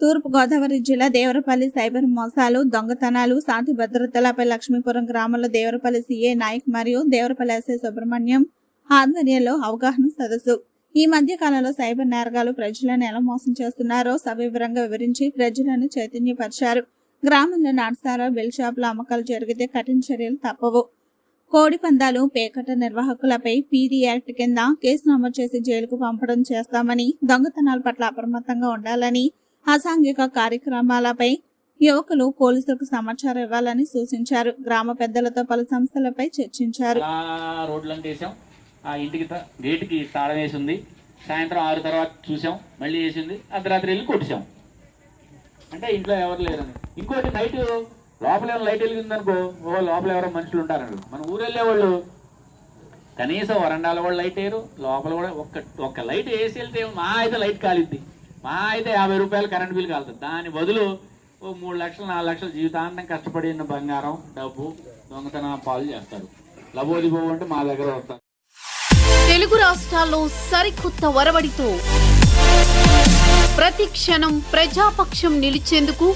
తూర్పు గోదావరి జిల్లా దేవరపల్లి సైబర్ మోసాలు దొంగతనాలు శాంతి భద్రతలపై లక్ష్మీపురం గ్రామంలో దేవరపల్లి సీఏ నాయక్ మరియు దేవరపల్లి ఎస్ఐ సుబ్రహ్మణ్యం ఆధ్వర్యంలో అవగాహన సదస్సు. ఈ మధ్య కాలంలో సైబర్ నేరగాలు ప్రజలను ఎలా మోసం చేస్తున్నారో. సవివరంగా వివరించి ప్రజలను చైతన్యపరిచారు. గ్రామంలో నాటసారా బెల్ షాపుల అమ్మకాలు జరిగితే కఠిన చర్యలు తప్పవు. కోడి పందాలు పేకట నిర్వాహకులపై పీడీ యాక్ట్ కింద కేసు నమోదు చేసి జైలుకు పంపడం చేస్తామని దొంగతనాల పట్ల అప్రమత్తంగా ఉండాలని అసాంఘిక కార్యక్రమాలపై యువకులు పోలీసులకు సమాచారం ఇవ్వాలని సూచించారు. గ్రామ పెద్దలతో పలు సంస్థలపై చర్చించారు. అలా వేసాం ఆ ఇంటికి గేటుకి తాళం వేసి ఉంది సాయంత్రం ఆరు తర్వాత చూసాం. మళ్ళీ వేసింది. అర్ధరాత్రి వెళ్ళి కొట్టిసాం అంటే ఇంట్లో ఎవరు లేరని. ఇంకోటి నైట్ లోపల ఏమైనా లైట్ వెలిగిందనుకో ఓ లోపల ఎవరో మనుషులు ఉంటారని మన ఊరు వెళ్ళేవాళ్ళు కనీసం వరండాల కూడా లైట్ వేయరు. లోపల కూడా ఒక్క ఒక్క లైట్ వేసి వెళ్తే మా అయితే లైట్ కాలిద్ది. మా అయితే యాభై రూపాయలు కరెంట్ బిల్ కాలుతుంది. దాని బదులు ఓ మూడు లక్షలు నాలుగు లక్షలు జీవితాంతం కష్టపడిన బంగారం డబ్బు దొంగతన పాలు చేస్తారు. లబోదిబో అంటే మా దగ్గర వస్తారు. తెలుగు రాష్ట్రాల్లో సరికొత్త వరవడితో ప్రతి క్షణం ప్రజాపక్షం నిలిచేందుకు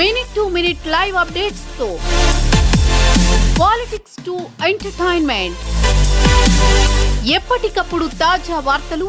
మినిట్ టు మినిట్ లైవ్ అప్డేట్స్తో పాలిటిక్స్ టు ఎంటర్టైన్మెంట్. ఎప్పటికప్పుడు తాజా వార్తలు